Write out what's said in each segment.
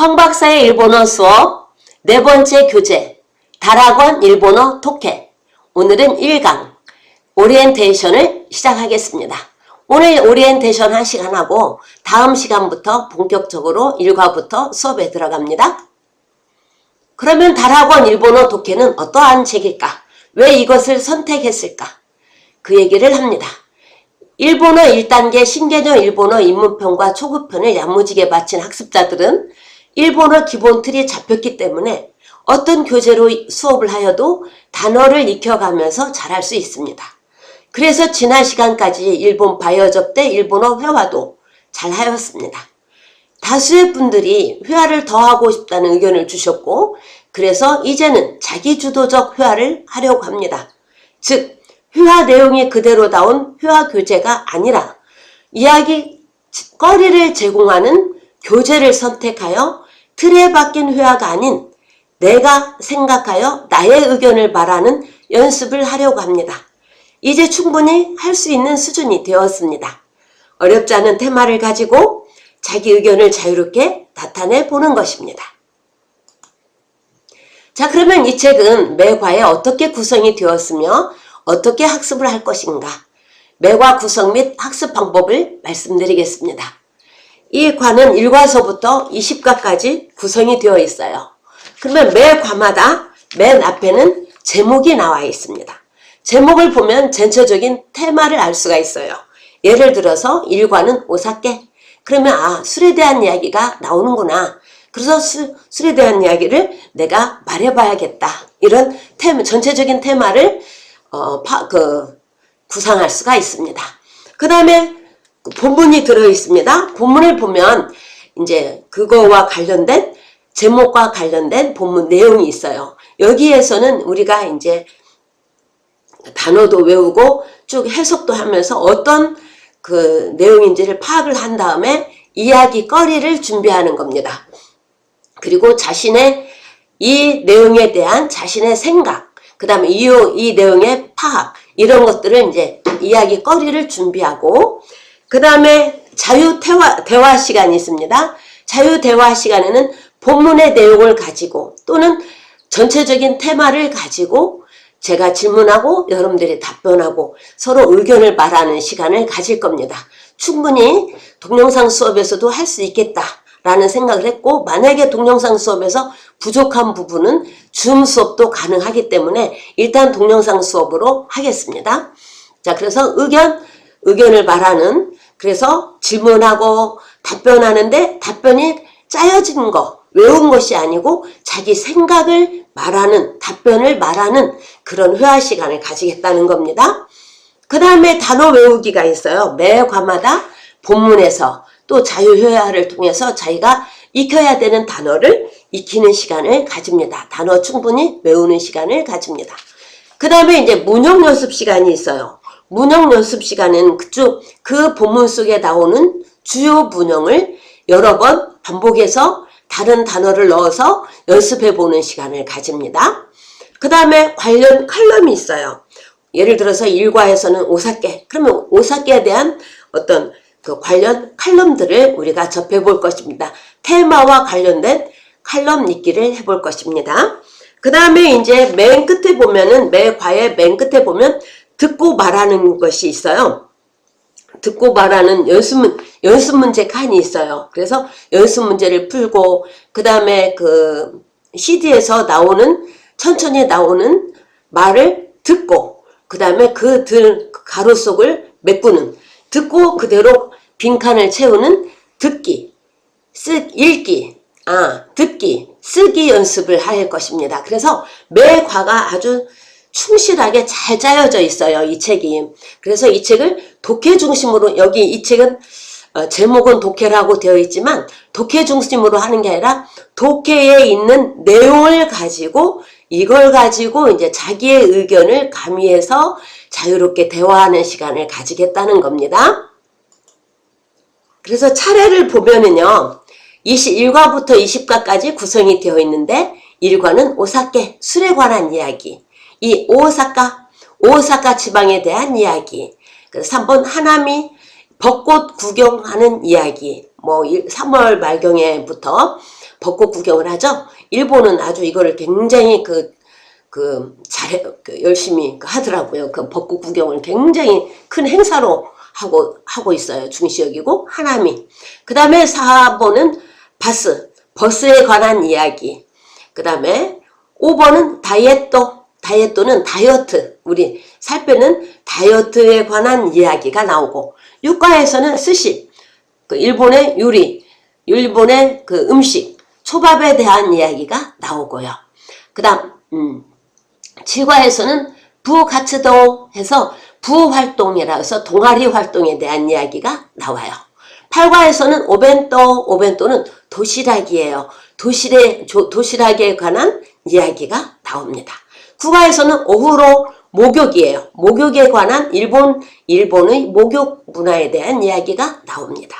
황 박사의 일본어 수업 네 번째 교재 다락원 일본어 독해 오늘은 1강 오리엔테이션을 시작하겠습니다. 오늘 오리엔테이션 한 시간 하고 다음 시간부터 본격적으로 1과부터 수업에 들어갑니다. 그러면 다락원 일본어 독해는 어떠한 책일까? 왜 이것을 선택했을까? 그 얘기를 합니다. 일본어 1단계 신개념 일본어 입문편과 초급편을 야무지게 마친 학습자들은 일본어 기본 틀이 잡혔기 때문에 어떤 교재로 수업을 하여도 단어를 익혀가면서 잘할 수 있습니다. 그래서 지난 시간까지 일본 바이어접 때 일본어 회화도 잘 하였습니다. 다수의 분들이 회화를 더 하고 싶다는 의견을 주셨고 그래서 이제는 자기주도적 회화를 하려고 합니다. 즉 회화 내용이 그대로 나온 회화 교재가 아니라 이야기 거리를 제공하는 교재를 선택하여 틀에 박힌 회화가 아닌 내가 생각하여 나의 의견을 말하는 연습을 하려고 합니다. 이제 충분히 할 수 있는 수준이 되었습니다. 어렵지 않은 테마를 가지고 자기 의견을 자유롭게 나타내 보는 것입니다. 자 그러면 이 책은 매과에 어떻게 구성이 되었으며 어떻게 학습을 할 것인가 매과 구성 및 학습 방법을 말씀드리겠습니다. 이 과는 1과서부터 20과까지 구성이 되어 있어요. 그러면 매 과마다 맨 앞에는 제목이 나와 있습니다. 제목을 보면 전체적인 테마를 알 수가 있어요. 예를 들어서 1과는 오사케. 그러면 아 술에 대한 이야기가 나오는구나. 그래서 수, 술에 대한 이야기를 내가 말해봐야겠다. 이런 테마, 전체적인 테마를 어, 파, 그, 구상할 수가 있습니다. 그 다음에 본문이 들어 있습니다. 본문을 보면 이제 그거와 관련된 제목과 관련된 본문 내용이 있어요. 여기에서는 우리가 이제 단어도 외우고 쭉 해석도 하면서 어떤 그 내용인지를 파악을 한 다음에 이야기거리를 준비하는 겁니다. 그리고 자신의 이 내용에 대한 자신의 생각, 그 다음에 이, 이 내용의 파악, 이런 것들을 이제 이야기거리를 준비하고, 그 다음에 자유대화 대화 시간이 있습니다. 자유대화 시간에는 본문의 내용을 가지고 또는 전체적인 테마를 가지고 제가 질문하고 여러분들이 답변하고 서로 의견을 말하는 시간을 가질 겁니다. 충분히 동영상 수업에서도 할 수 있겠다. 라는 생각을 했고 만약에 동영상 수업에서 부족한 부분은 줌 수업도 가능하기 때문에 일단 동영상 수업으로 하겠습니다. 자 그래서 의견, 의견을 말하는 그래서 질문하고 답변하는데 답변이 짜여진 거 외운 것이 아니고 자기 생각을 말하는 답변을 말하는 그런 회화 시간을 가지겠다는 겁니다. 그 다음에 단어 외우기가 있어요. 매 과마다 본문에서 또 자유회화를 통해서 자기가 익혀야 되는 단어를 익히는 시간을 가집니다. 단어 충분히 외우는 시간을 가집니다. 그 다음에 이제 문형 연습 시간이 있어요. 문형 연습 시간은 그쪽 그 본문 속에 나오는 주요 문형을 여러 번 반복해서 다른 단어를 넣어서 연습해 보는 시간을 가집니다. 그 다음에 관련 칼럼이 있어요. 예를 들어서 일과에서는 오사케 그러면 오사케에 대한 어떤 그 관련 칼럼들을 우리가 접해 볼 것입니다. 테마와 관련된 칼럼 읽기를 해볼 것입니다. 그 다음에 이제 맨 끝에 보면은 매 과의 맨 끝에 보면 듣고 말하는 것이 있어요. 듣고 말하는 연습, 연습 문제 칸이 있어요. 그래서 연습 문제를 풀고 그 다음에 그 CD에서 나오는 천천히 나오는 말을 듣고 그 다음에 그 들 가로 속을 메꾸는 듣고 그대로 빈칸을 채우는 듣기, 쓰, 읽기, 아, 듣기, 쓰기 연습을 할 것입니다. 그래서 매 과가 아주 충실하게 잘 짜여져 있어요. 이 책이. 그래서 이 책을 독해 중심으로 여기 이 책은 어, 제목은 독해라고 되어 있지만 독해 중심으로 하는 게 아니라 독해에 있는 내용을 가지고 이걸 가지고 이제 자기의 의견을 가미해서 자유롭게 대화하는 시간을 가지겠다는 겁니다. 그래서 차례를 보면은요. 21과부터 20과까지 구성이 되어 있는데 1과는 오사케, 술에 관한 이야기 이 오사카, 오사카 지방에 대한 이야기 그래서 3번 하나미, 벚꽃 구경하는 이야기 뭐 3월 말경에부터 벚꽃 구경을 하죠. 일본은 아주 이거를 굉장히 그, 그, 잘, 그 열심히 그 하더라고요. 그 벚꽃 구경을 굉장히 큰 행사로 하고, 하고 있어요. 중시역이고, 하나미. 그 다음에 4번은 바스, 버스에 관한 이야기. 그 다음에 5번은 다이어트, 다이어트는 다이어트. 우리 살 빼는 다이어트에 관한 이야기가 나오고, 6과에서는 스시, 그 일본의 요리, 일본의 그 음식, 초밥에 대한 이야기가 나오고요. 그 다음, 음, 7과에서는 부가츠도 해서 부활동이라 해서 동아리 활동에 대한 이야기가 나와요. 8과에서는 오벤또, 오벤또는 도시락이에요. 도시락, 도시락에 관한 이야기가 나옵니다. 9과에서는 오후로 목욕이에요. 목욕에 관한 일본, 일본의 목욕 문화에 대한 이야기가 나옵니다.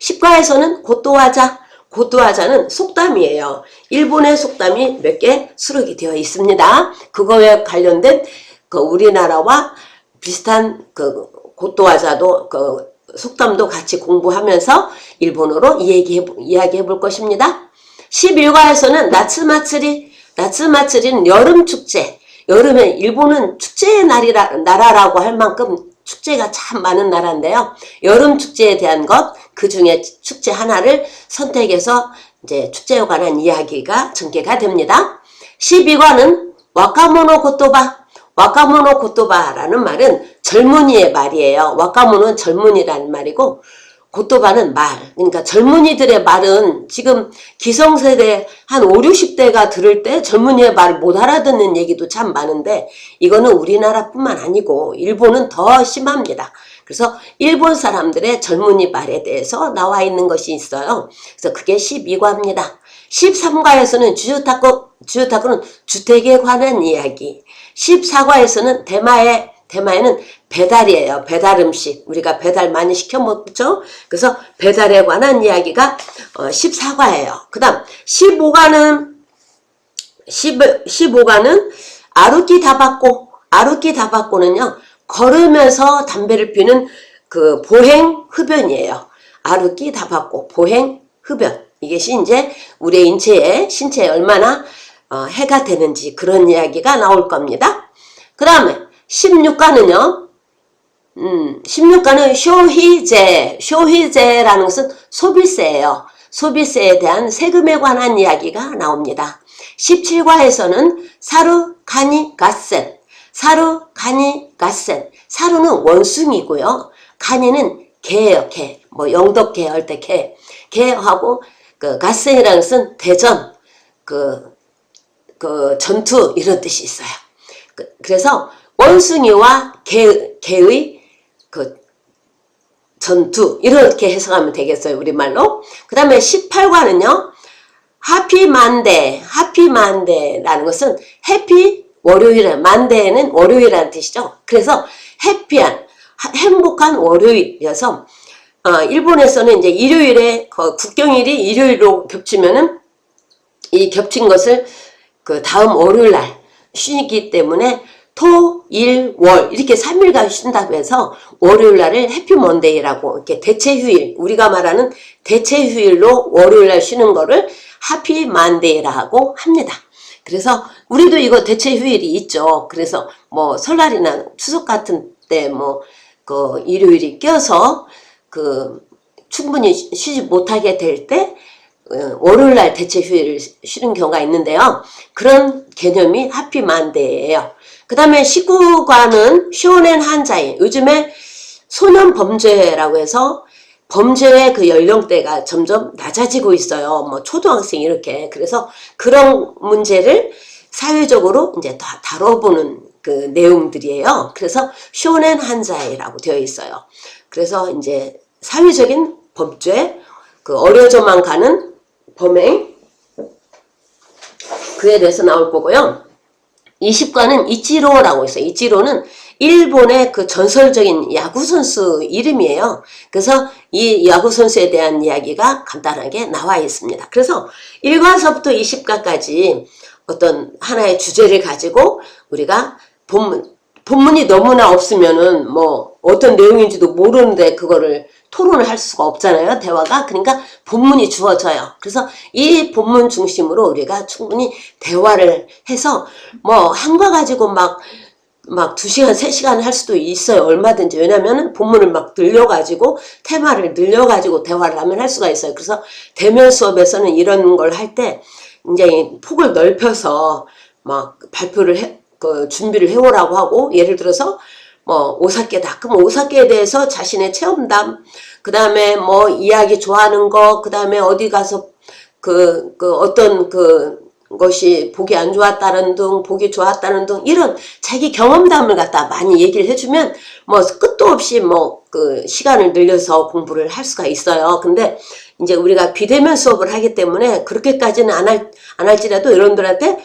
10과에서는 고토와자, 고토와자는 속담이에요. 일본의 속담이 몇 개 수록이 되어 있습니다. 그거에 관련된 그 우리나라와 비슷한 그 고토와자도 그 속담도 같이 공부하면서 일본어로 이야기해, 이야기해 볼 것입니다. 11과에서는 나츠마츠리, 나츠마츠리는 여름축제, 여름에 일본은 축제의 날이라, 나라라고 할 만큼 축제가 참 많은 나라인데요. 여름 축제에 대한 것, 그 중에 축제 하나를 선택해서 이제 축제에 관한 이야기가 전개가 됩니다. 12과는 와카모노 고토바, 와카모노 고토바라는 말은 젊은이의 말이에요. 와카모노는 젊은이라는 말이고 고토바는 말. 그러니까 젊은이들의 말은 지금 기성세대 한 5, 60대가 들을 때 젊은이의 말을 못 알아듣는 얘기도 참 많은데 이거는 우리나라뿐만 아니고 일본은 더 심합니다. 그래서 일본 사람들의 젊은이 말에 대해서 나와 있는 것이 있어요. 그래서 그게 12과입니다. 13과에서는 주유타코, 주유타코는 주택에 관한 이야기. 14과에서는 대마의 대마에는 배달이에요. 배달 음식. 우리가 배달 많이 시켜 먹죠? 그래서 배달에 관한 이야기가 14과예요. 그 다음 15과는 15과는 아루키 다바꼬 아루키 다바꼬는요. 걸으면서 담배를 피는 그 보행 흡연이에요. 아루키 다바꼬 보행 흡연. 이것이 이제 우리의 인체에 신체에 얼마나 어, 해가 되는지 그런 이야기가 나올 겁니다. 그 다음에 16가는요. 음, 16가는 쇼희제, 쇼희제라는 것은 소비세예요. 소비세에 대한 세금에 관한 이야기가 나옵니다. 17과에서는 사루, 가니, 가센, 사루, 가니, 가센. 사루는 원숭이고요. 가니는 개예요, 개. 뭐 영덕 개 할 때 개. 개하고 그 가센이라는 것은 대전, 그, 그 전투 이런 뜻이 있어요. 그, 그래서 원숭이와 개, 개의 그 전투 이렇게 해석하면 되겠어요. 우리말로. 그 다음에 18과는요. 하피 만데 하피 만데라는 것은 해피 월요일 만데는 월요일이라는 뜻이죠. 그래서 해피한 행복한 월요일이어서 어, 일본에서는 이제 일요일에 그 국경일이 일요일로 겹치면은 이 겹친 것을 그 다음 월요일 날 쉬기 때문에 토, 일, 월 이렇게 3일간 쉰다고 해서 월요일 날을 해피먼데이라고 이렇게 대체 휴일 우리가 말하는 대체 휴일로 월요일 날 쉬는 거를 하피만데이라고 합니다. 그래서 우리도 이거 대체 휴일이 있죠. 그래서 뭐 설날이나 추석 같은 때 뭐 그 일요일이 껴서 그 충분히 쉬지 못하게 될때 어, 월요일 날 대체 휴일을 쉬는 경우가 있는데요. 그런 개념이 하피만데이예요. 그 다음에 19과는 쇼넨 한자인 요즘에 소년 범죄라고 해서 범죄의 그 연령대가 점점 낮아지고 있어요. 뭐 초등학생 이렇게 그래서 그런 문제를 사회적으로 이제 다 다뤄보는 그 내용들이에요. 그래서 쇼넨 한자이라고 되어 있어요. 그래서 이제 사회적인 범죄 그 어려져만 가는 범행 그에 대해서 나올 거고요. 20과는 이치로라고 있어요. 이치로는 일본의 그 전설적인 야구 선수 이름이에요. 그래서 이 야구 선수에 대한 이야기가 간단하게 나와 있습니다. 그래서 1과서부터 20과까지 어떤 하나의 주제를 가지고 우리가 본문, 본문이 너무나 없으면은 뭐 어떤 내용인지도 모르는데 그거를 토론을 할 수가 없잖아요. 대화가. 그러니까 본문이 주어져요. 그래서 이 본문 중심으로 우리가 충분히 대화를 해서 뭐 한과 가지고 막 막 두시간세시간 할 수도 있어요. 얼마든지. 왜냐면은 본문을 막 늘려가지고, 테마를 늘려가지고 대화를 하면 할 수가 있어요. 그래서 대면 수업에서는 이런 걸 할 때, 이제 폭을 넓혀서 막 발표를 해, 그 준비를 해오라고 하고, 예를 들어서 뭐 오사케다. 그럼 오사케에 대해서 자신의 체험담, 그 다음에 뭐 이야기 좋아하는 거, 그 다음에 어디 가서 그, 그 어떤 그 것이 보기 안 좋았다는 등, 보기 좋았다는 등, 이런 자기 경험담을 갖다 많이 얘기를 해주면, 뭐, 끝도 없이 뭐, 그, 시간을 늘려서 공부를 할 수가 있어요. 근데, 이제 우리가 비대면 수업을 하기 때문에, 그렇게까지는 안 할, 안 할지라도 여러분들한테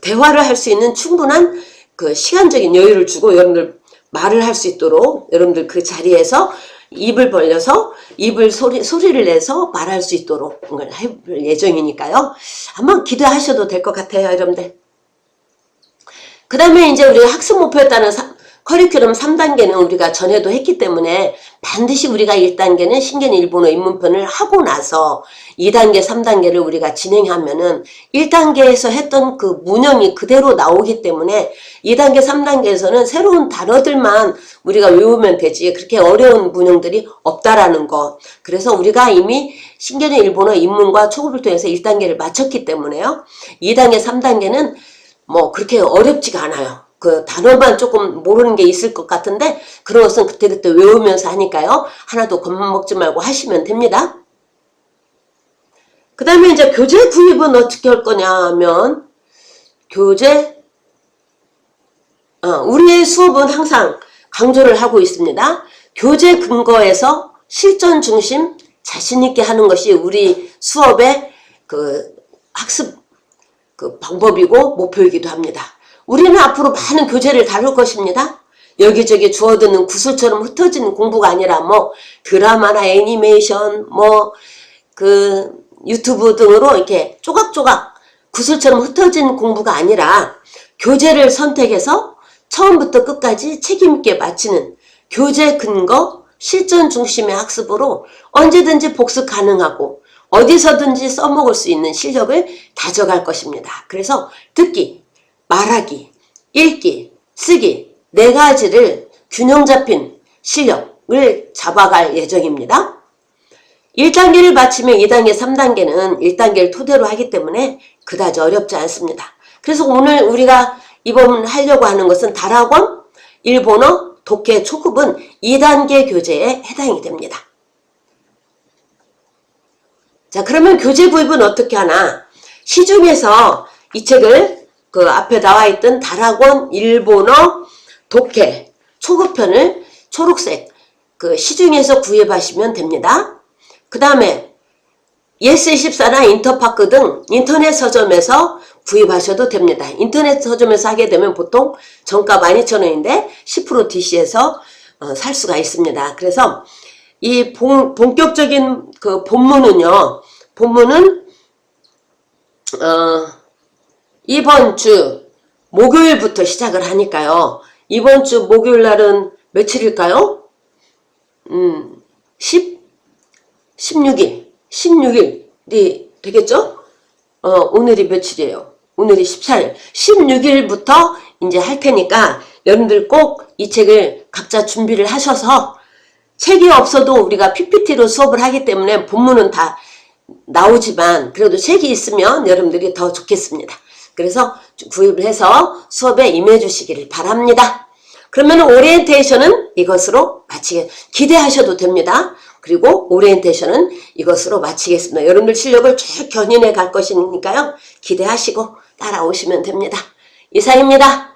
대화를 할 수 있는 충분한 그 시간적인 여유를 주고, 여러분들 말을 할 수 있도록, 여러분들 그 자리에서 입을 벌려서 입을 소리, 소리를 내서 말할 수 있도록 해볼 예정이니까요. 한번 기대하셔도 될 것 같아요, 여러분들. 그 다음에 이제 우리가 학습 사- 커리큘럼 3단계는 우리가 전에도 했기 때문에 반드시 우리가 1단계는 신견 일본어 입문편을 하고 나서 2단계, 3단계를 우리가 진행하면은 1단계에서 했던 그 문형이 그대로 나오기 때문에 2단계, 3단계에서는 새로운 단어들만 우리가 외우면 되지 그렇게 어려운 문형들이 없다라는 거. 그래서 우리가 이미 신견의 일본어 입문과 초급을 통해서 1단계를 마쳤기 때문에요. 2단계, 3단계는 뭐 그렇게 어렵지가 않아요. 그 단어만 조금 모르는 게 있을 것 같은데 그런 것은 그때그때 외우면서 하니까요. 하나도 겁먹지 말고 하시면 됩니다. 그 다음에 이제 교재 구입은 어떻게 할 거냐 하면 교재 어, 우리의 수업은 항상 강조를 하고 있습니다. 교재 근거에서 실전 중심 자신 있게 하는 것이 우리 수업의 그 학습 그 방법이고 목표이기도 합니다. 우리는 앞으로 많은 교재를 다룰 것입니다. 여기저기 주워드는 구슬처럼 흩어지는 공부가 아니라 뭐 드라마나 애니메이션 뭐 그 유튜브 등으로 이렇게 조각조각 구슬처럼 흩어진 공부가 아니라 교재를 선택해서 처음부터 끝까지 책임있게 마치는 교재 근거 실전 중심의 학습으로 언제든지 복습 가능하고 어디서든지 써먹을 수 있는 실력을 다져갈 것입니다. 그래서 듣기, 말하기, 읽기, 쓰기 네 가지를 균형 잡힌 실력을 잡아갈 예정입니다. 1단계를 마치면 2단계, 3단계는 1단계를 토대로 하기 때문에 그다지 어렵지 않습니다. 그래서 오늘 우리가 이번 하려고 하는 것은 다락원, 일본어, 독해 초급은 2단계 교재에 해당이 됩니다. 자, 그러면 교재 구입은 어떻게 하나? 시중에서 이 책을 그 앞에 나와 있던 다락원 일본어 독해 초급편을 초록색 그 시중에서 구입하시면 됩니다. 그 다음에 예스24나 인터파크 등 인터넷 서점에서 구입하셔도 됩니다. 인터넷 서점에서 하게 되면 보통 정가 12,000원인데 10% DC에서 어, 살 수가 있습니다. 그래서 이 본, 본격적인 그 본문은요. 본문은 어, 이번 주 목요일부터 시작을 하니까요. 이번 주 목요일 날은 며칠일까요? 음, 10, 16일, 16일이 되겠죠? 어, 오늘이 며칠이에요? 오늘이 14일. 16일부터 이제 할 테니까 여러분들 꼭 이 책을 각자 준비를 하셔서 책이 없어도 우리가 PPT로 수업을 하기 때문에 본문은 다 나오지만 그래도 책이 있으면 여러분들이 더 좋겠습니다. 그래서 구입을 해서 수업에 임해 주시기를 바랍니다. 그러면 오리엔테이션은 이것으로 마치게 기대하셔도 됩니다. 그리고 오리엔테이션은 이것으로 마치겠습니다. 여러분들 실력을 쭉 견인해 갈 것이니까요. 기대하시고 따라오시면 됩니다. 이상입니다.